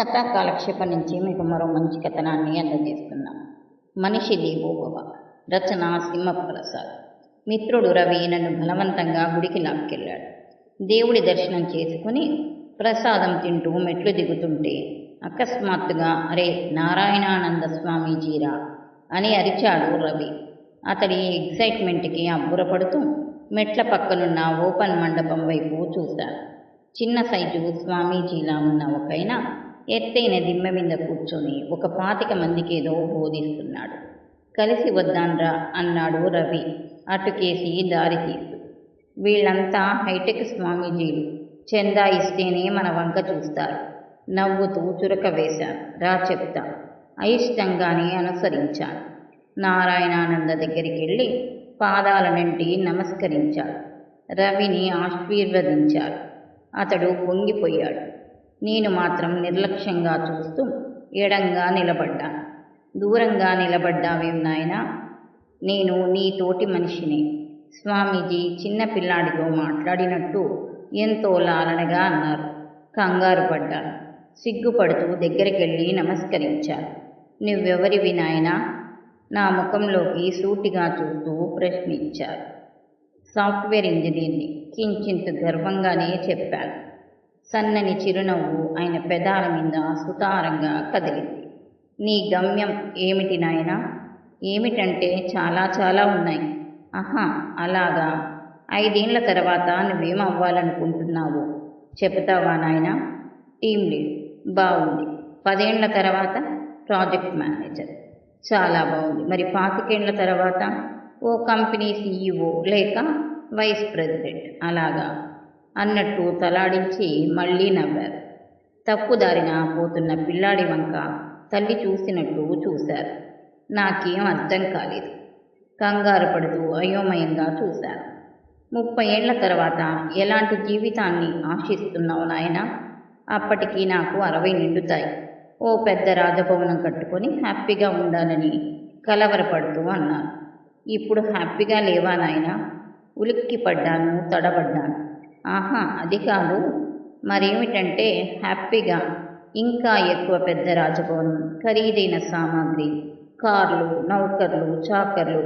కథా కాలక్షేపం నుంచి మీకు మరో మంచి కథనాన్ని అందజేస్తున్నాం. మనిషి దేవోభవ రచన సింహప్రసాద్. మిత్రుడు రవి నన్ను బలవంతంగా గుడికి లాక్కెళ్ళాడు. దేవుడి దర్శనం చేసుకుని ప్రసాదం తింటూ మెట్లు దిగుతుంటే అకస్మాత్తుగా అరే నారాయణానంద స్వామీజీరా అని అరిచాడు రవి. అతడి ఎగ్జైట్మెంట్కి అబ్బురపడుతూ మెట్ల పక్కనున్న ఓపెన్ మండపం వైపు చూశాను చిన్న సైజు స్వామీజీలా ఉన్న ఒకైన ఎత్తైన దిమ్మె మీద కూర్చొని ఒక పాతిక మందికేదో బోధిస్తున్నాడు. కలిసి వద్దాన్రా అన్నాడు రవి. అటుకేసి దారి తీస్తూ వీళ్ళంతా హైటెక్ స్వామీజీలు. చందా ఇస్తేనే మన వంక చూస్తారు. నవ్వుతూ చురక వేశాను. రా చెప్తా. అయిష్టంగానే అనుసరించాను. నారాయణానంద దగ్గరికి వెళ్ళి పాదాలనంటి నమస్కరించాడు. రవిని ఆశీర్వదించాడు. అతడు పొంగిపోయాడు. నేను మాత్రం నిర్లక్ష్యంగా చూస్తూ ఎడంగా నిలబడ్డా. దూరంగా నిలబడ్డావేం నాయనా? నేను నీ తోటి మనిషిని. స్వామీజీ చిన్న పిల్లాడితో మాట్లాడినట్టు ఎంతో లాలనగా అన్నారు. కంగారు పడ్డాను. సిగ్గుపడుతూ దగ్గరికెళ్ళి నమస్కరించారు. నువ్వెవరివి నాయనా? నా ముఖంలోకి సూటిగా చూస్తూ ప్రశ్నించారు. సాఫ్ట్వేర్ ఇంజనీర్ని కించింత గర్వంగానే చెప్పాను. సన్నని చిరునవ్వు ఆయన పెదాల మీద సుతారంగా కదిలింది. నీ గమ్యం ఏమిటి నాయనా? ఏమిటంటే చాలా చాలా ఉన్నాయి. ఆహా అలాగా. ఐదేళ్ళ తర్వాత నువ్వేం అవ్వాలనుకుంటున్నావు? చెబుతావా నాయన? Team lead. బాగుంది పదేళ్ళ తర్వాత ప్రాజెక్ట్ మేనేజర్. చాలా బాగుంది మరి పాతికేళ్ళ తర్వాత ఓ కంపెనీ సీఈఓ లేక వైస్ ప్రెసిడెంట్. అలాగా. అన్నట్టు తలాడించి మళ్ళీ నవ్వారు. తప్పుదారిన పోతున్న పిల్లాడి వంక తల్లి చూసినట్టు చూశారు. నాకేం అర్థం కాలేదు. కంగారు పడుతూ అయోమయంగా చూశాను ముప్పై ఏళ్ళ తర్వాత ఎలాంటి జీవితాన్ని ఆశిస్తున్నావు నాయన? అప్పటికి నాకు అరవై నిండుతాయి. ఓ పెద్ద రాజభవనం కట్టుకొని హ్యాపీగా ఉండాలని కలవరపడుతూ అన్నాను. ఇప్పుడు హ్యాపీగా లేవా నాయన? ఉలిక్కి పడ్డాను తడబడ్డాను. ఆహా అది కాదు. మరేమిటంటే హ్యాపీగా ఇంకా ఎక్కువ పెద్ద రాజభవనం ఖరీదైన సామాగ్రి కార్లు నౌకర్లు చాకర్లు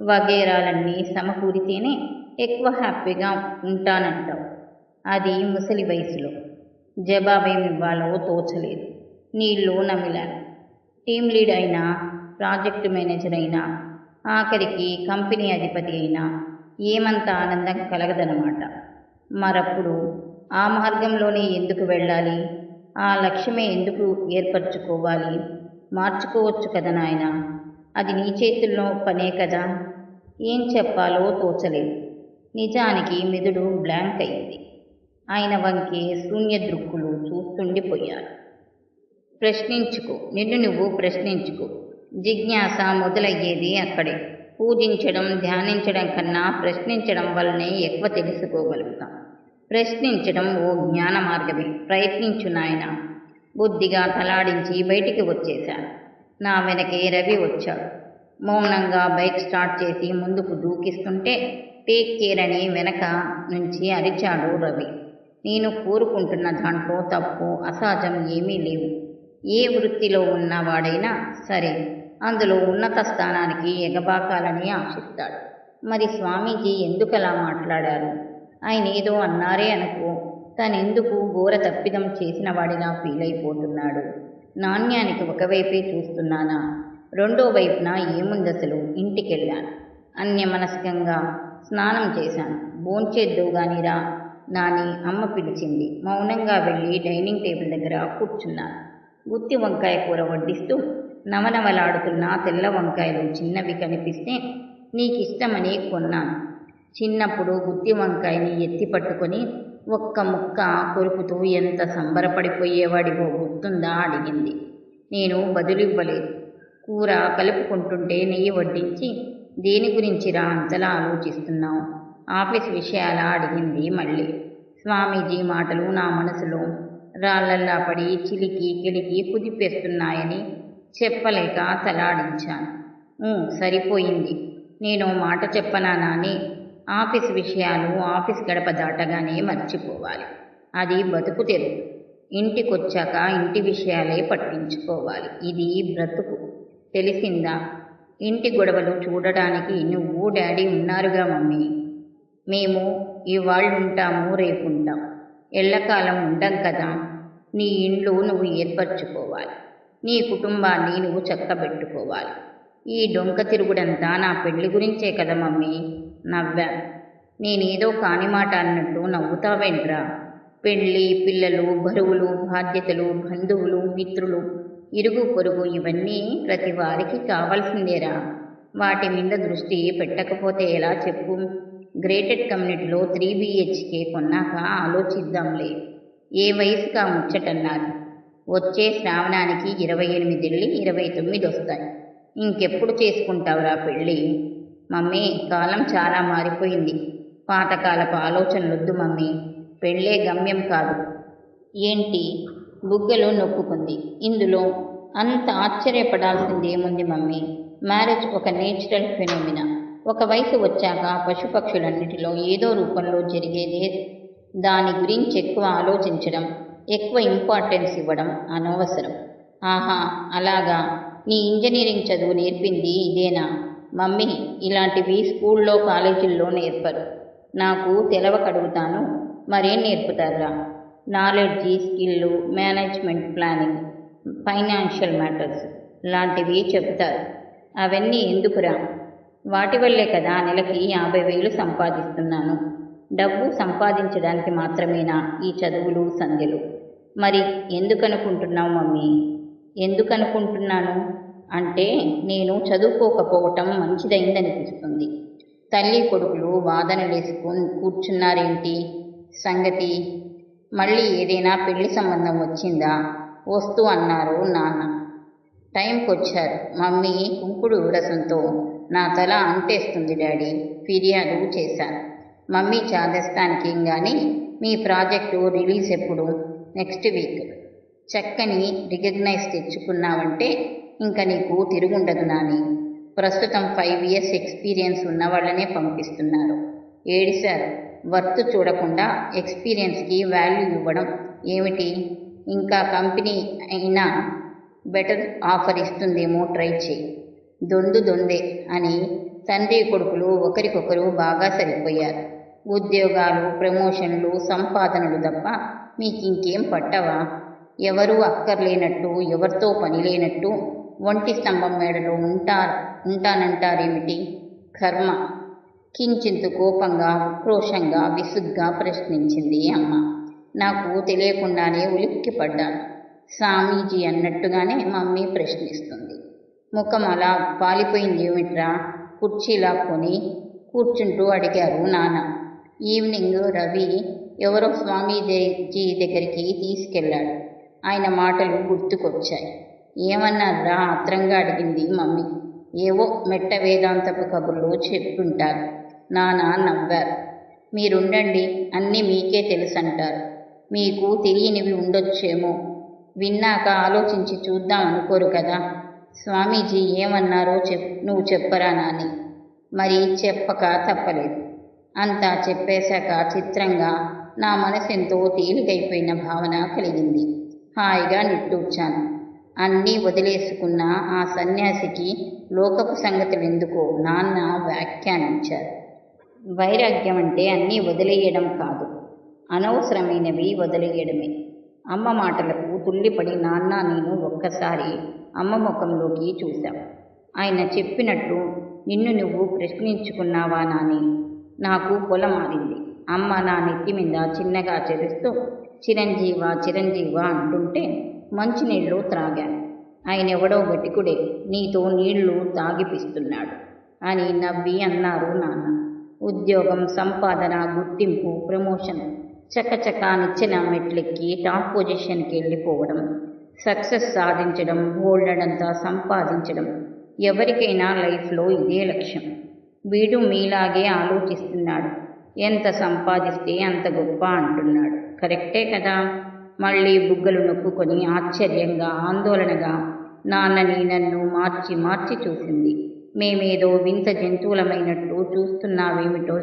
వగేరాలన్నీ సమకూరితేనే ఎక్కువ హ్యాపీగా ఉంటానంటావు. అది ముసలి వయసులో. జవాబేమివ్వాలో తోచలేదు. నీళ్ళు నమిలాను. టీం లీడ్ అయినా ప్రాజెక్టు మేనేజర్ అయినా ఆఖరికి కంపెనీ అధిపతి అయినా ఏమంత ఆనందం కలగదనమాట మరప్పుడు ఆ మార్గంలోనే ఎందుకు వెళ్ళాలి? ఆ లక్ష్యమే ఎందుకు ఏర్పరచుకోవాలి? మార్చుకోవచ్చు కదా నాయన? అది నీ చేతుల్లో పనే కదా? ఏం చెప్పాలో తోచలేదు. నిజానికి మెదుడు బ్లాంక్ అయింది. ఆయన వంకే శూన్య దృక్కులు చూస్తుండిపోయారు. ప్రశ్నించుకో. నిన్ను నువ్వు ప్రశ్నించుకో. జిజ్ఞాస మొదలయ్యేది అక్కడే. పూజించడం ధ్యానించడం కన్నా ప్రశ్నించడం వల్లనే ఎక్కువ తెలుసుకోగలుగుతాం. ప్రశ్నించడం ఓ జ్ఞాన మార్గమే. ప్రయత్నించు నాయన. బుద్ధిగా తలాడించి బయటికి వచ్చేశాను. నా వెనకే రవి వచ్చాడు. మౌనంగా బైక్ స్టార్ట్ చేసి ముందుకు దూకిస్తుంటే టేక్ కేర్ అని వెనక నుంచి అరిచాడు రవి. నేను కోరుకుంటున్న దాంట్లో తప్పు అసహజం ఏమీ లేవు. ఏ వృత్తిలో ఉన్నవాడైనా సరే అందులో ఉన్నత స్థానానికి ఎగబాకాలని ఆశిస్తాడు. మరి స్వామీజీ ఎందుకలా మాట్లాడారు? ఆయన ఏదో అన్నారే అనుకో తనెందుకు ఘోర తప్పిదం చేసిన వాడిలా ఫీల్ అయిపోతున్నాడు నాణ్యానికి ఒకవైపే చూస్తున్నానా? రెండో వైపున ఏముందసలు? ఇంటికెళ్ళాను. అన్యమనస్కంగా స్నానం చేశాను. భోంచేద్దు గానిరా నాని అమ్మ పిలిచింది. మౌనంగా వెళ్ళి డైనింగ్ టేబుల్ దగ్గర కూర్చున్నాను. గుత్తి వంకాయ కూర వడ్డిస్తూ నవనవలాడుతున్న తెల్ల వంకాయలు చిన్నవి కనిపిస్తే నీకు ఇష్టమని కొన్నాను. చిన్నప్పుడు గుత్తి వంకాయని ఎత్తి పట్టుకొని ఒక్క ముక్క కొరుకుతూ ఎంత సంబరపడిపోయేవాడివో గుర్తుందా అడిగింది. నేను బదులివ్వలేదు కూర కలుపుకుంటుంటే నెయ్యి వడ్డించి దేని గురించిరా అంతలా ఆలోచిస్తున్నావు? ఆఫీస్ విషయాలా అడిగింది మళ్ళీ. స్వామీజీ మాటలు నా మనసులో రాళ్ళల్లా పడి చిలికి కిలికి కుదిపేస్తున్నాయని చెప్పలేక తలాడించాను. సరిపోయింది. నేను మాట చెప్పనా నాని? ఆఫీస్ విషయాలు ఆఫీస్ గడప దాటగానే మర్చిపోవాలి. అది బతుకు తెరువు. ఇంటికొచ్చాక ఇంటి విషయాలే పట్టించుకోవాలి. ఇది బ్రతుకు. తెలిసిందా? ఇంటి గొడవలు చూడడానికి నువ్వు డాడీ ఉన్నారుగా మమ్మీ. మేము ఇవాళ్ళుంటాము రేపుంటాం. ఎల్లకాలం ఉండం కదా. నీ ఇండ్లు నువ్వు ఏర్పరచుకోవాలి. నీ కుటుంబాన్ని నువ్వు చక్కబెట్టుకోవాలి. ఈ డొంక తిరుగుడంతా నా పెళ్ళి గురించే కదా మమ్మీ. నవ్వా. నేనేదో కాని మాట అన్నట్టు నవ్వుతావేంట్రా? పెళ్ళి పిల్లలు బరువులు బాధ్యతలు బంధువులు మిత్రులు ఇరుగు పొరుగు ఇవన్నీ ప్రతి వారికి కావాల్సిందేరా. వాటి మీద దృష్టి పెట్టకపోతే ఎలా చెప్పు? గ్రేటెడ్ కమ్యూనిటీలో త్రీ బిహెచ్కే కొన్నాక ఆలోచిద్దాంలే. ఏ వయసుగా ముచ్చటన్నారు వచ్చే శ్రావణానికి ఇరవై ఎనిమిది వెళ్ళి ఇరవై తొమ్మిది వస్తాయి. ఇంకెప్పుడు చేసుకుంటావురా పెళ్ళి? మమ్మీ కాలం చాలా మారిపోయింది. పాతకాలపు ఆలోచనలొద్దు మమ్మీ. పెళ్ళే గమ్యం కాదు. ఏంటి? బుగ్గలు నొక్కుకుంది. ఇందులో అంత ఆశ్చర్యపడాల్సింది ఏముంది మమ్మీ? మ్యారేజ్ ఒక నేచురల్ ఫెనోమినా. ఒక వయసు వచ్చాక పశుపక్షులన్నిటిలో ఏదో రూపంలో జరిగేదే. దాని గురించి ఎక్కువ ఆలోచించడం ఎక్కువ ఇంపార్టెన్స్ ఇవ్వడం అనవసరం. ఆహా అలాగా? నీ ఇంజనీరింగ్ చదువు నేర్పింది ఇదేనా? మమ్మీ ఇలాంటివి స్కూల్లో కాలేజీల్లో నేర్పరు. నాకు తెలవకడుగుతాను మరేం నేర్పుతారా knowledge skill management planning financial matters లాంటివి చెప్తారు అవన్నీ ఎందుకురా? వాటి వల్లే కదా నెలకి యాభై వేలు సంపాదిస్తున్నాను. డబ్బు సంపాదించడానికి మాత్రమేనా ఈ చదువులు సంధ్యలు? మరి ఎందుకనుకుంటున్నావు మమ్మీ? ఎందుకనుకుంటున్నాను? అంటే నేను చదువుకోకపోవటం మంచిదైందనిపిస్తుంది. తల్లి కొడుకులు వాదనలేసుకొని కూర్చున్నారేంటి? సంగతి? మళ్ళీ ఏదైనా పెళ్ళి సంబంధం వచ్చిందా? వస్తూ అన్నారు నాన్న. టైంకి వచ్చారు మమ్మీ కుంకుడు రసంతో నా తల అంటేస్తుంది డాడీ. ఫిర్యాదు చేశాను మమ్మీ చాదస్తానికి కానీ మీ ప్రాజెక్టు రిలీజ్ ఎప్పుడు? Next week. చక్కని రికగ్నైజ్ తెచ్చుకున్నావంటే ఇంకా నీకు తిరుగుండదు నాని. ప్రస్తుతం ఫైవ్ ఇయర్స్ ఎక్స్పీరియన్స్ ఉన్న వాళ్ళనే పంపిస్తున్నారు ఏడిశారు వర్త్ చూడకుండా ఎక్స్పీరియన్స్కి వాల్యూ ఇవ్వడం ఏమిటి? ఇంకా కంపెనీ అయినా బెటర్ ఆఫర్ ఇస్తుందేమో ట్రై చేయి. దొందు దొందే అని తండ్రి కొడుకులు ఒకరికొకరు బాగా సరిపోయారు. ఉద్యోగాలు ప్రమోషన్లు సంపాదనలు తప్ప మీకింకేం పట్టవా? ఎవరూ అక్కర్లేనట్టు ఎవరితో పని లేనట్టు ఒంటి స్తంభం మేడలో ఉంటారు ఉంటానంటారేమిటి? కర్మ. కించింత కోపంగా ఉక్రోషంగా విసుగ్గా ప్రశ్నించింది అమ్మ. నాకు తెలియకుండానే ఉలిక్కి పడ్డాను స్వామీజీ అన్నట్టుగానే మమ్మీ ప్రశ్నిస్తుంది. ముఖం అలా పాలిపోయింది ఏమిట్రా కుర్చీలా కొని కూర్చుంటూ అడిగారు నాన్న. ఈవినింగ్ రవి ఎవరో స్వామీజీ దగ్గరికి తీసుకెళ్ళాడు. ఆయన మాటలు గుర్తుకొచ్చాయి. ఏమన్నారా ఆత్రంగా అడిగింది మమ్మీ. ఏవో మెట్ట వేదాంతపు కబుర్లు చెప్పుంటారు నానా నవ్వారు. మీరుండండి అన్నీ మీకే తెలుసంటారు. మీకు తెలియనివి ఉండొచ్చేమో. విన్నాక ఆలోచించి చూద్దాం అనుకోరు కదా. స్వామీజీ ఏమన్నారో చెప్ నువ్వు చెప్పరా నాని. మరి చెప్పక తప్పలేదు. అంతా చెప్పేశాక చిత్రంగా నా మనసెంతో తేలికైపోయిన భావన కలిగింది. హాయిగా నిట్టూర్చాను. అన్నీ వదిలేసుకున్న ఆ సన్యాసికి లోకపు సంగతులు ఎందుకో నాన్న వ్యాఖ్యానించారు. వైరాగ్యం అంటే అన్నీ వదిలేయడం కాదు. అనవసరమైనవి వదిలేయడమే. అమ్మ మాటలకు తుల్లిపడి నాన్న నేను ఒక్కసారి అమ్మ ముఖంలోకి చూశాం. ఆయన చెప్పినట్టు నిన్ను నువ్వు ప్రశ్నించుకున్నావా నాని? నాకు పొలం ఆగింది అమ్మ నా నెత్తి మీద చిన్నగా చెరుస్తూ చిరంజీవ చిరంజీవ అంటుంటే మంచినీళ్ళు త్రాగాను ఆయన ఎవడో గట్టికుడే నీతో నీళ్ళు తాగిపిస్తున్నాడు అని నవ్వి అన్నారు నాన్న. ఉద్యోగం సంపాదన గుర్తింపు ప్రమోషన్ చకచకా నిచ్చిన మెట్లెక్కి టాప్ పొజిషన్కి వెళ్ళిపోవడం సక్సెస్ సాధించడం ఓల్డడంతా సంపాదించడం ఎవరికైనా లైఫ్లో ఇదే లక్ష్యం. వీడు మీలాగే ఆలోచిస్తున్నాడు. ఎంత సంపాదిస్తే అంత గొప్ప అంటున్నాడు. కరెక్టే కదా? మళ్ళీ బుగ్గలు నొక్కుకొని ఆశ్చర్యంగా ఆందోళనగా నాన్నని నన్ను మార్చి మార్చి చూసింది. మేమేదో వింత జంతువులమైనట్టు చూస్తున్నావేమిటో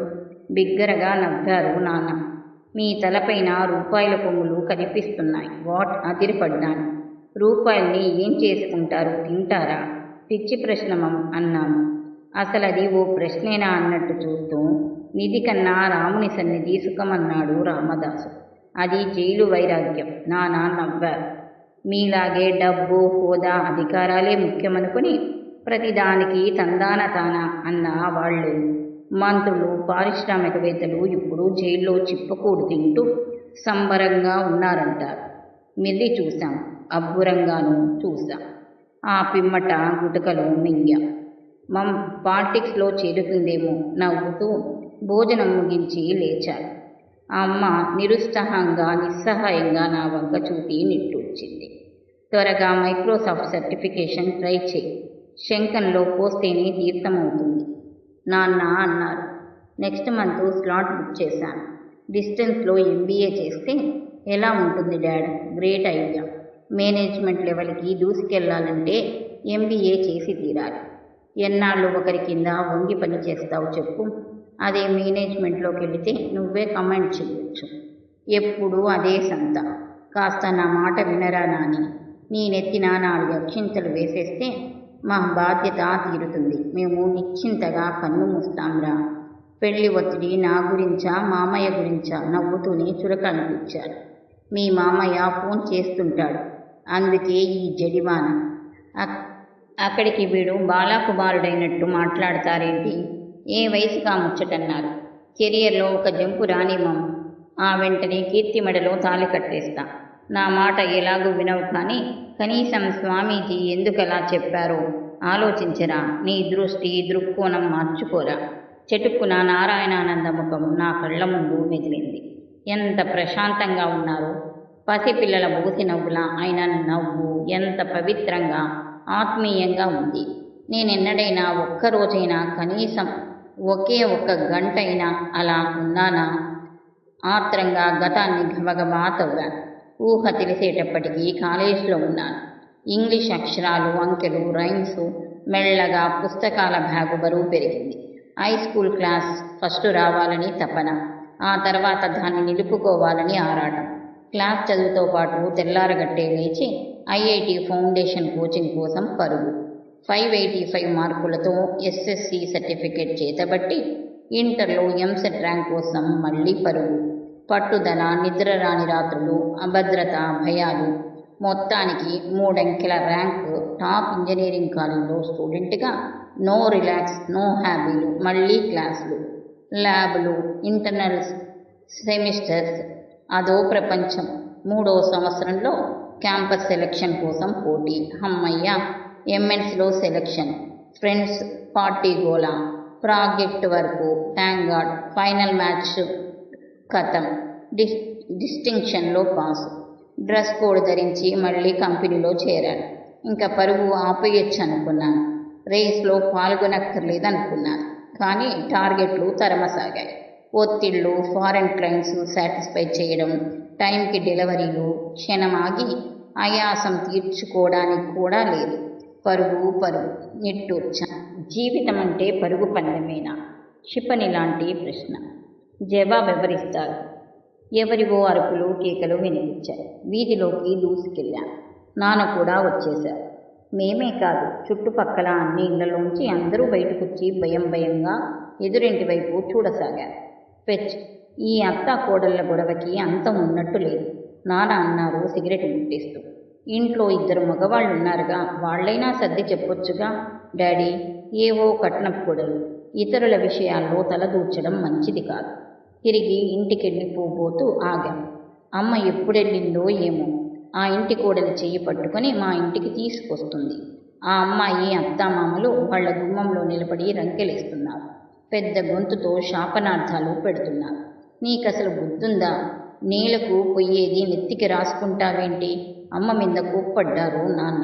బిగ్గరగా నవ్వారు నాన్న. మీ తలపైన రూపాయల కొమ్ములు కనిపిస్తున్నాయి. వాట్? అదిరిపడ్డాను. రూపాయల్ని ఏం చేసుకుంటారు? తింటారా? పిచ్చి ప్రశ్నమం అన్నాను. అసలు అది ఓ ప్రశ్నేనా అన్నట్టు చూస్తూ నిధి కన్నా రాముని సన్నిధి సుఖమన్నాడు రామదాసు. అది జైలు వైరాగ్యం. నానా నవ్వారు మీలాగే డబ్బు హోదా అధికారాలే ముఖ్యమనుకుని ప్రతిదానికి తందాన తాన అన్న వాళ్ళు. మంత్రులు పారిశ్రామికవేత్తలు ఇప్పుడు జైల్లో చిప్పకూడు తింటూ సంబరంగా ఉన్నారంటారు మిల్లి చూశాం. అబ్బురంగాను చూశాం. ఆ పిమ్మట గుటకలో మింగాం. మమ్ పాలిటిక్స్లో చేరుకుందేమో నవ్వుతూ భోజనం ముగించి లేచారు. ఆ అమ్మ నిరుత్సాహంగా నిస్సహాయంగా నా వంక చూపి నిట్టూర్చింది. త్వరగా మైక్రోసాఫ్ట్ సర్టిఫికేషన్ ట్రై చేయి. శంకంలో పోస్తేనే తీర్థమవుతుంది. నాన్న అన్నారు. నెక్స్ట్ మంత్ స్లాట్ బుక్ చేశాను. డిస్టెన్స్లో ఎంబీఏ చేస్తే ఎలా ఉంటుంది డాడ్? Great idea. మేనేజ్మెంట్ లెవెల్కి దూసుకెళ్ళాలంటే ఎంబీఏ చేసి తీరాలి. ఎన్నాళ్ళు ఒకరి కింద వంగి పని చేస్తావు చెప్పు. అదే మేనేజ్మెంట్లోకి వెళితే నువ్వే కమెంట్ చేయొచ్చు ఎప్పుడు అదే సంత. కాస్త నా మాట వినరా నాని. నేనెత్తిన నాలుగు అక్షింతలు వేసేస్తే మా బాధ్యత తీరుతుంది. మేము నిశ్చింతగా కన్ను మూస్తాంరా. పెళ్ళి ఒత్తిడి నా గురించా మామయ్య గురించా నవ్వుతూనే చురక అనిపించారు మీ మామయ్య ఫోన్ చేస్తుంటాడు. అందుకే ఈ జడివాన అక్కడికి వీడు బాలాకుమారుడైనట్టు మాట్లాడతారేంటి? ఏ వయసుగా ముచ్చటన్నారు? కెరియర్లో ఒక జంపు రానిమం ఆ వెంటనే కీర్తి మెడలో తాలి కట్టేస్తా. నా మాట ఎలాగూ వినవు కానీ కనీసం స్వామీజీ ఎందుకలా చెప్పారో ఆలోచించరా. నీ దృష్టి దృక్కోణం మార్చుకోరా. చెటుక్కున నారాయణానంద ముఖం నా కళ్ళ ముందు మెదిలింది. ఎంత ప్రశాంతంగా ఉన్నారు. పసిపిల్లల బూసి నవ్వుల. ఆయన నవ్వు ఎంత పవిత్రంగా. ఆత్మీయంగా ఉంది. నేనెన్నడైనా ఒక్కరోజైనా కనీసం ఒకే ఒక్క గంటైనా అలా ఉన్నానా? ఆత్రంగా గతాన్ని గబగబా తవ్వాను ఊహ తెలిసేటప్పటికీ కాలేజీలో ఉన్నాను. ఇంగ్లీష్ అక్షరాలు అంకెలు రైమ్స్ మెల్లగా పుస్తకాల బ్యాగు బరువు పెరిగింది. హై స్కూల్ క్లాస్ ఫస్ట్ రావాలని తపన ఆ తర్వాత దాన్ని నిలుపుకోవాలని ఆరాటం. క్లాస్ చదువుతో పాటు తెల్లారగట్టే లేచి ఐఐటి ఫౌండేషన్ కోచింగ్ కోసం పరుగు ఫైవ్ ఎయిటీ ఫైవ్ మార్కులతో ఎస్ఎస్సి సర్టిఫికేట్ చేతబట్టి ఇంటర్లో ఎంసెట్ ర్యాంక్ కోసం మళ్ళీ పరుగు పట్టుదల నిద్ర రాని రాత్రులు అభద్రత భయాలు. మొత్తానికి మూడంకెల ర్యాంక్ టాప్ ఇంజనీరింగ్ కాలేజ్లో స్టూడెంట్గా నో రిలాక్స్ నో హ్యాబీలు మళ్ళీ క్లాసులు. ల్యాబ్లు ఇంటర్నల్స్ సెమిస్టర్స్ అదో ప్రపంచం. మూడో సంవత్సరంలో క్యాంపస్ సెలక్షన్ కోసం పోటీ. హమ్మయ్య ఎంఎన్స్లో సెలక్షన్. ఫ్రెండ్స్ పార్టీ గోలా. ప్రాజెక్ట్ వరకు. Thank God. ఫైనల్ మ్యాచ్ కథం డిస్ డిస్టింక్షన్లో పాస్. డ్రెస్ కోడ్ ధరించి మళ్ళీ కంపెనీలో చేరాను. ఇంకా పరుగు ఆపేయచ్చు అనుకున్నాను రేస్లో పాల్గొనక్కర్లేదనుకున్నాను. కానీ టార్గెట్లు తరమసాగాయి. ఒత్తిళ్ళు ఫారెన్ క్లయింట్స్ సాటిస్ఫై చేయడం టైంకి డెలివరీలు క్షణమాగి ఆయాసం తీర్చుకోవడానికి కూడా లేదు. పరుగు పరుగు నిట్టూర్చ. జీవితం అంటే పరుగు పందెమేనా? క్షిపణి లాంటి ప్రశ్న. జవాబెవరిస్తారు ఎవరివో అరుపులు కేకలు వినిపించాయి. వీధిలోకి దూసుకెళ్ళాను నాన్న కూడా వచ్చేశారు. మేమే కాదు చుట్టుపక్కల అన్ని ఇళ్ళలోంచి అందరూ బయటకొచ్చి భయం భయంగా ఎదురింటి వైపు చూడసాగారు. పెచ్ ఈ అత్త కోడళ్ళ గొడవకి అంతం ఉన్నట్టు లేదు. నాన్న అన్నారు సిగరెట్ ముట్టేస్తూ. ఇంట్లో ఇద్దరు మగవాళ్ళు ఉన్నారుగా వాళ్ళైనా సర్ది చెప్పొచ్చుగా? డాడీ ఏవో కట్నప్పుడలు ఇతరుల విషయాల్లో తలదూర్చడం మంచిది కాదు. తిరిగి ఇంటికెళ్ళిపోబోతూ ఆగాం. అమ్మ ఎప్పుడెళ్ళిందో ఏమో. ఆ ఇంటి కోడలి చెయ్యి పట్టుకొని మా ఇంటికి తీసుకొస్తుంది. ఆ అమ్మాయి అత్తామామలు వాళ్ళ గుమ్మంలో నిలబడి రంకెలేస్తున్నారు. పెద్ద గొంతుతో శాపనార్థాలు పెడుతున్నారు. నీకసలు బుద్ధుందా? నేలకు పొయ్యేది నెత్తికి రాసుకుంటావేంటి? అమ్మ మీద కూప్పడ్డారు నాన్న.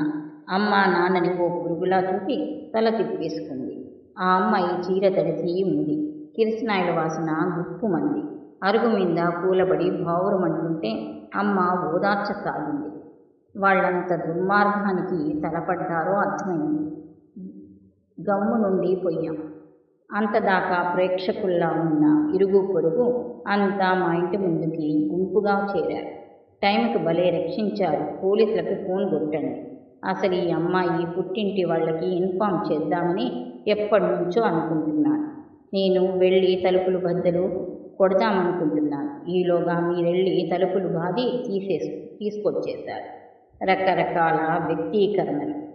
అమ్మ నాన్నని ఓ పురుగులా చూపి తల తిప్పేసుకుంది. ఆ అమ్మాయి చీర తడిసి ఉంది. కిరసనాయిల వాసన గుప్పుమంది. అరుగు మీద కూలబడి బావురమంటుంటే అమ్మ ఓదార్చసాగింది వాళ్ళంత దుర్మార్గానికి తలపడ్డారో అర్థమైంది. గమ్ము నుండి పోయాం అంతదాకా ప్రేక్షకుల్లా ఉన్న ఇరుగు పొరుగు అంతా మా ఇంటి ముందుకి గుంపుగా చేరారు. టైంకి భలే రక్షించారు. పోలీసులకు ఫోన్ కొట్టండి. అసలు ఈ అమ్మాయి పుట్టింటి వాళ్ళకి ఇన్ఫామ్ చేద్దామని ఎప్పటి నుంచో అనుకుంటున్నాను. నేను వెళ్ళి తలుపులు బద్దలు కొడదామనుకుంటున్నాను ఈలోగా మీరెళ్ళి తలుపులు బాది తీసేసు తీసుకొచ్చేశారు. రకరకాల వ్యక్తీకరణలు.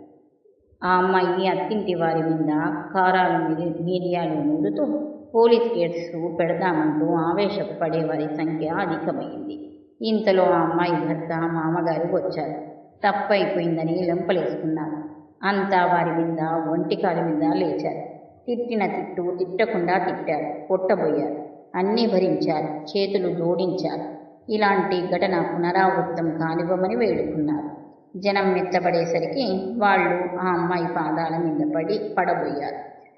ఆ అమ్మాయి అత్తింటి వారి మీద కారాలు మీరియాలు ముందుతూ పోలీస్ కేసు పెడదామంటూ ఆవేశపడే వారి సంఖ్య అధికమైంది. ఇంతలో ఆ అమ్మాయి భర్త మామగారు వచ్చారు. తప్పైపోయిందని లెంపలేసుకున్నారు. అంతా వారి మీద ఒంటికాల మీద లేచారు. తిట్టిన తిట్టు తిట్టకుండా తిట్టారు. కొట్టబోయారు అన్నీ భరించారు. చేతులు జోడించారు. ఇలాంటి ఘటన పునరావృతం కానివ్వమని వేడుకున్నారు. జనం మెత్తబడేసరికి వాళ్ళు ఆ అమ్మాయి పాదాల మీద పడి పడబోయారు.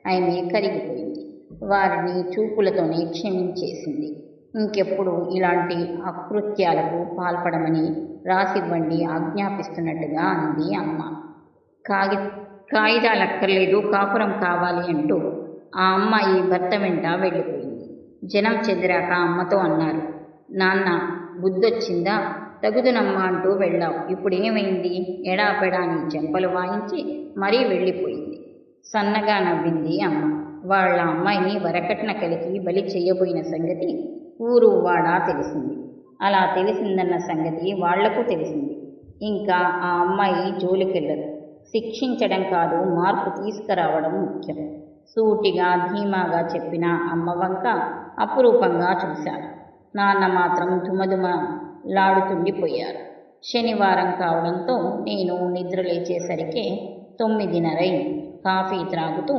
ఆమె కరిగిపోయింది. వారిని చూపులతోనే క్షమించేసింది. ఇంకెప్పుడు ఇలాంటి అకృత్యాలకు పాల్పడమని రాసివ్వండి ఆజ్ఞాపిస్తున్నట్టుగా అంది అమ్మ. కాగి కాగితాలు అక్కర్లేదు కాపురం కావాలి అంటూ ఆ అమ్మాయి భర్త వెంట వెళ్ళిపోయింది. జనం చెదిరాక అమ్మతో అన్నారు నాన్న బుద్ధొచ్చిందా? తగుదునమ్మా అంటూ వెళ్ళావు. ఇప్పుడు ఏమైంది? ఎడాపెడాని చెంపలు వాయించి మరీ వెళ్ళిపోయింది. సన్నగా నవ్వింది అమ్మ. వాళ్ళ అమ్మాయిని వరకట్న కలికి బలి చేయబోయిన సంగతి ఊరు వాడా తెలిసింది. అలా తెలిసిందన్న సంగతి వాళ్ళకు తెలిసింది. ఇంకా ఆ అమ్మాయి జోలికెళ్ళదు. శిక్షించడం కాదు మార్పు తీసుకురావడం ముఖ్యం. సూటిగా ధీమాగా చెప్పిన అమ్మ వంక అపురూపంగా చూశారు. నాన్న మాత్రం లాడుతుండిపోయారు. శనివారం కావడంతో నేను నిద్ర లేచేసరికి తొమ్మిదిన్నరైంది కాఫీ త్రాగుతూ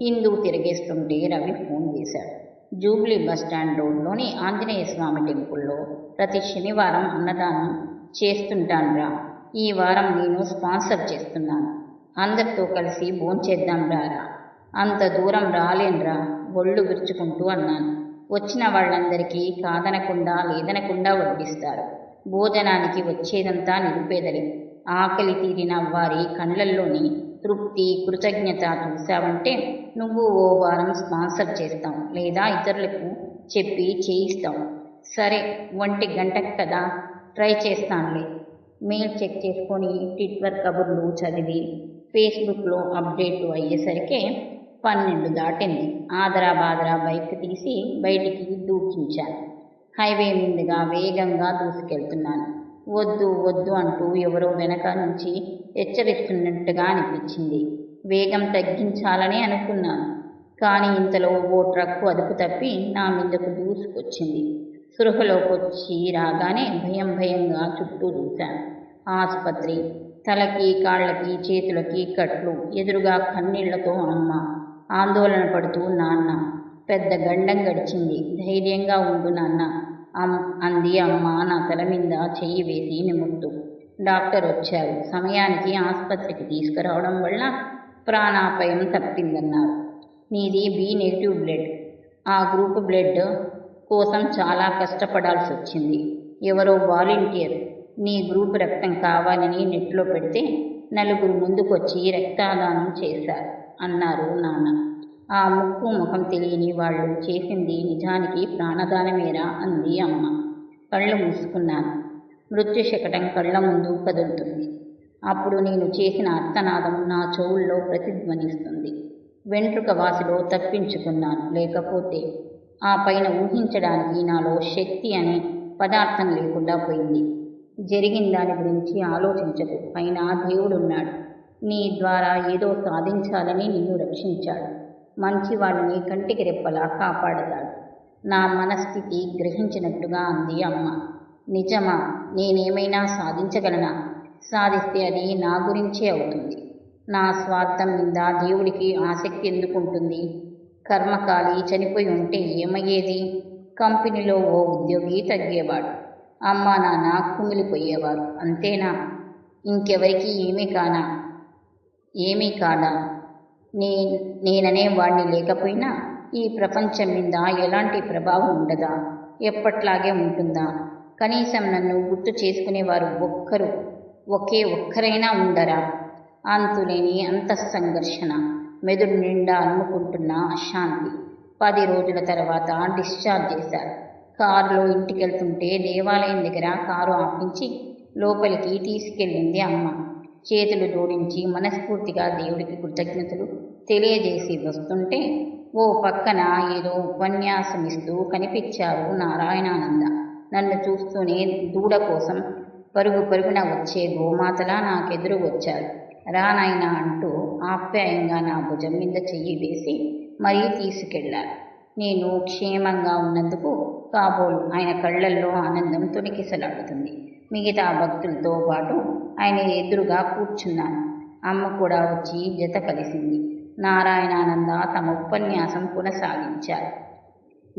హిందూ తిరిగేస్తుంటే రవి ఫోన్ చేశాడు జూబ్లీ బస్టాండ్ రోడ్లోని ఆంజనేయ స్వామి టెంపుల్లో ప్రతి శనివారం అన్నదానం చేస్తుంటానురా ఈ వారం నేను స్పాన్సర్ చేస్తున్నాను. అందరితో కలిసి భోంచేద్దాం రారా అంత దూరం రాలేనురా ఒళ్ళు విరుచుకుంటూ అన్నాను. వచ్చిన వాళ్ళందరికీ కాదనకుండా లేదనకుండా వడ్డిస్తారు. భోజనానికి వచ్చేదంతా నిరుపేదలే ఆకలి తీరిన వారి కళ్ళల్లోని తృప్తి కృతజ్ఞత చూశావంటే నువ్వు ఓ వారం స్పాన్సర్ చేస్తాం లేదా ఇతరులకు చెప్పి చేయిస్తాం. సరే ఒంటి గంటకు కదా ట్రై చేస్తానులే. మెయిల్ చెక్ చేసుకొని ట్విట్టర్ కబుర్లు చదివి ఫేస్బుక్లో అప్డేట్ అయ్యేసరికి పన్నెండు దాటింది. ఆదరా బాదరా బైక్ తీసి బయటికి దూకించాను హైవే మీదుగా వేగంగా దూసుకెళ్తున్నాను. వద్దు వద్దు అంటూ ఎవరో వెనక నుంచి హెచ్చరిస్తున్నట్టుగా అనిపించింది. వేగం తగ్గించాలని అనుకున్నాను. కానీ ఇంతలో ఓ ట్రక్కు అదుపు తప్పి నా మీదకు దూసుకొచ్చింది. సృహలోకి వచ్చి రాగానే భయం భయంగా చుట్టూ చూశాను. ఆసుపత్రి. తలకి కాళ్ళకి చేతులకి కట్లు ఎదురుగా కన్నీళ్ళతో అమ్మ ఆందోళన పడుతూ నాన్న పెద్ద గండం గడిచింది. ధైర్యంగా ఉండు నాన్న. అంది అమ్మ నా తల మీద చెయ్యి వేసి నిమురుతూ. డాక్టర్ వచ్చారు సమయానికి ఆసుపత్రికి తీసుకురావడం వల్ల ప్రాణాపాయం తప్పిందన్నారు. నీది బి నెగిటివ్ బ్లడ్. ఆ గ్రూప్ బ్లడ్ కోసం చాలా కష్టపడాల్సి వచ్చింది. ఎవరో వాలంటీర్ నీ గ్రూప్ రక్తం కావాలని నెట్లో పెడితే నలుగురు ముందుకొచ్చి రక్తదానం చేశారు అన్నారు నాన్న. ఆ ముక్కు ముఖం తెలియని వాళ్ళు చేసింది నిజానికి ప్రాణదానమేరా అంది అమ్మ. కళ్ళు మూసుకున్నాను మృత్యు శకటం కళ్ళ ముందు కదులుతుంది. అప్పుడు నేను చేసిన అర్థనాదం నా చెవుల్లో ప్రతిధ్వనిస్తుంది. వెంట్రుక వాసిలో తప్పించుకున్నాను లేకపోతే ఆ పైన ఊహించడానికి నాలో శక్తి అనే పదార్థం లేకుండా పోయింది. జరిగిన దాని గురించి ఆలోచించకు. పైన దేవుడున్నాడు. నీ ద్వారా ఏదో సాధించాలని నిన్ను రక్షించాడు. మంచివాడిని కంటికి రెప్పలా కాపాడతాడు. నా మనస్థితి గ్రహించినట్టుగా అంది అమ్మ. నిజమా నేనేమైనా సాధించగలనా? సాధిస్తే అది నా గురించే అవుతుంది. నా స్వార్థం మీద దేవుడికి ఆసక్తి ఎందుకుంటుంది కర్మకాలి చనిపోయి ఉంటే ఏమయ్యేది? కంపెనీలో ఓ ఉద్యోగి తగ్గేవాడు. అమ్మ నాన్న కుమిలిపోయేవారు అంతేనా? ఇంకెవరికి ఏమీ కానా? ఏమీ కాదా? నే నేననే వాణ్ణి లేకపోయినా ఈ ప్రపంచం మీద ఎలాంటి ప్రభావం ఉండదా? ఎప్పట్లాగే ఉంటుందా? కనీసం నన్ను గుర్తు చేసుకునేవారు ఒక్కరు ఒకే ఒక్కరైనా ఉండరా? అంతులేని అంత సంఘర్షణ మెదడు నిండా అనుకుంటున్న అశాంతి. పది రోజుల తర్వాత డిశ్చార్జ్ చేశారు కారులో ఇంటికెళ్తుంటే దేవాలయం దగ్గర కారు ఆపించి లోపలికి తీసుకెళ్ళింది అమ్మ. చేతులు జోడించి మనస్ఫూర్తిగా దేవుడికి కృతజ్ఞతలు తెలియజేసి వస్తుంటే ఓ పక్కన ఏదో ఉపన్యాసం ఇస్తూ కనిపించారు నారాయణానంద. నన్ను చూస్తూనే దూడ కోసం పరుగు పరుగున వచ్చే గోమాతలా నాకెదురు వచ్చారు. రానాయన అంటూ ఆప్యాయంగా నా భుజం మీద చెయ్యి వేసి మరీ తీసుకెళ్ళారు నేను క్షేమంగా ఉన్నందుకు కాబోలు ఆయన కళ్ళల్లో ఆనందం తొణికిసలాడుతుంది. మిగతా భక్తులతో పాటు ఆయన ఎదురుగా కూర్చున్నాను. అమ్మ కూడా వచ్చి జత కలిసింది. నారాయణానంద తమ ఉపన్యాసం కొనసాగించారు.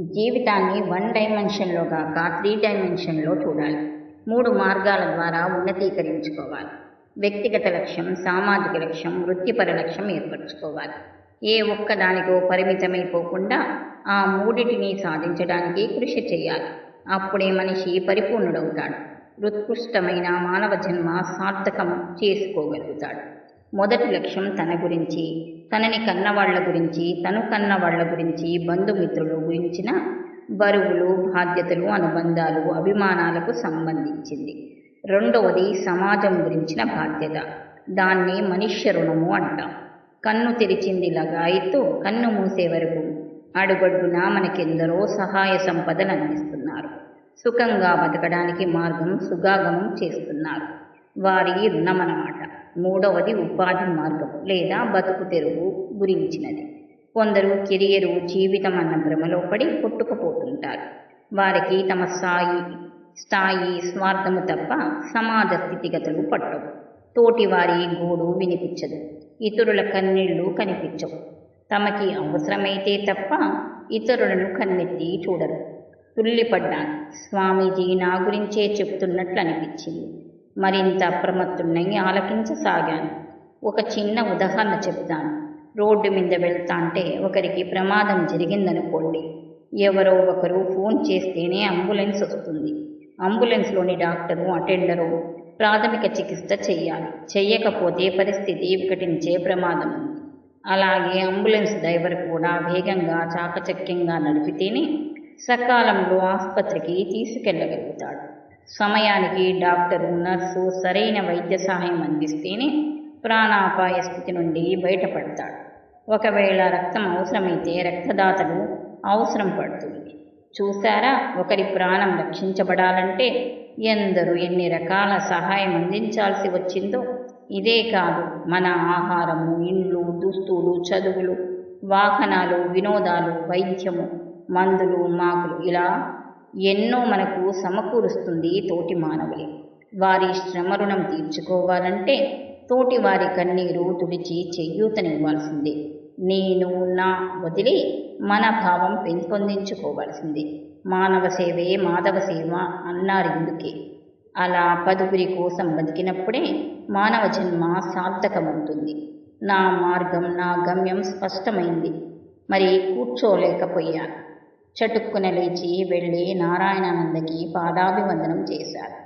జీవితాన్ని వన్ డైమెన్షన్లో కాక త్రీ డైమెన్షన్లో చూడాలి. మూడు మార్గాల ద్వారా ఉన్నతీకరించుకోవాలి. వ్యక్తిగత లక్ష్యం సామాజిక లక్ష్యం వృత్తిపర లక్ష్యం ఏర్పరచుకోవాలి. ఏ ఒక్కదానికో పరిమితమైపోకుండా ఆ మూడిటిని సాధించడానికి కృషి చేయాలి. అప్పుడే మనిషి పరిపూర్ణుడవుతాడు. ఉత్కృష్టమైన మానవ జన్మ సార్థకం చేసుకోగలుగుతాడు. మొదటి లక్ష్యం తన గురించి తనని కన్నవాళ్ళ గురించి తను కన్నవాళ్ళ గురించి బంధుమిత్రులు గురించిన బరువులు బాధ్యతలు అనుబంధాలు అభిమానాలకు సంబంధించింది. రెండవది సమాజం గురించిన బాధ్యత. దాన్ని మనుష్య రుణము అంటాం. కన్ను తెరిచింది లగాయితూ కన్ను మూసే వరకు అడుగడుగునా మనకెందరో సహాయ సంపదలు అందిస్తున్నారు. సుఖంగా బతకడానికి మార్గం సుగాగమం చేస్తున్నారు. వారి రుణమనమాట మూడవది ఉపాధి మార్గం లేదా బతుకు తెరువు గురించినది. కొందరు కెరియరు జీవితం అన్న భ్రమలో పడి కొట్టుకుపోతుంటారు. వారికి తమ స్థాయి స్థాయి స్వార్థము తప్ప సమాజ స్థితిగతులు పట్టవు. తోటివారి గోడు వినిపించదు. ఇతరుల కన్నీళ్ళు కనిపించవు. తమకి అవసరమైతే తప్ప ఇతరులను కన్నెత్తి చూడరు. తుల్లిపడ్డాను. స్వామీజీ నా గురించే చెప్తున్నట్లు అనిపించింది. మరింత అప్రమత్తున్నై ఆలకించసాగాను. ఒక చిన్న ఉదాహరణ చెప్తాను రోడ్డు మీద వెళ్తాంటే ఒకరికి ప్రమాదం జరిగిందనుకోండి. ఎవరో ఒకరు ఫోన్ చేస్తేనే అంబులెన్స్ వస్తుంది. అంబులెన్స్లోని డాక్టరు అటెండరు ప్రాథమిక చికిత్స చెయ్యాలి. చెయ్యకపోతే పరిస్థితి వికటించే ప్రమాదం ఉంది అలాగే అంబులెన్స్ డ్రైవర్ కూడా వేగంగా చాకచక్యంగా నడిపితేనే సకాలంలో ఆసుపత్రికి తీసుకెళ్ళగలుగుతాడు సమయానికి డాక్టరు నర్సు సరైన వైద్య సహాయం అందిస్తేనే ప్రాణాపాయ స్థితి నుండి బయటపడతాడు. ఒకవేళ రక్తం అవసరమైతే రక్తదాతలు అవసరం పడుతుంది. చూసారా ఒకరి ప్రాణం రక్షించబడాలంటే ఎందరూ ఎన్ని రకాల సహాయం అందించాల్సి వచ్చిందో. ఇదే కాదు మన ఆహారము ఇండ్లు దుస్తులు చదువులు వాహనాలు వినోదాలు వైద్యము. మందులు మాకులు ఇలా ఎన్నో మనకు సమకూరుస్తుంది తోటి మానవులే. వారి శ్రమ రుణం తీర్చుకోవాలంటే తోటి వారి కన్నీరు తుడిచి చెయ్యూతనివ్వాల్సిందే నేను నా వదిలి మన భావం పెంపొందించుకోవాల్సిందే. మానవ సేవే మాధవ సేవ అన్నారు ఇందుకే. అలా పదుగురి కోసం బతికినప్పుడే మానవ జన్మ సార్థకమవుతుంది. నా మార్గం నా గమ్యం స్పష్టమైంది. మరి కూర్చోలేకపోయాను. చటుక్కున లేచి వెళ్ళి నారాయణానందకి పాదాభివందనం చేశారు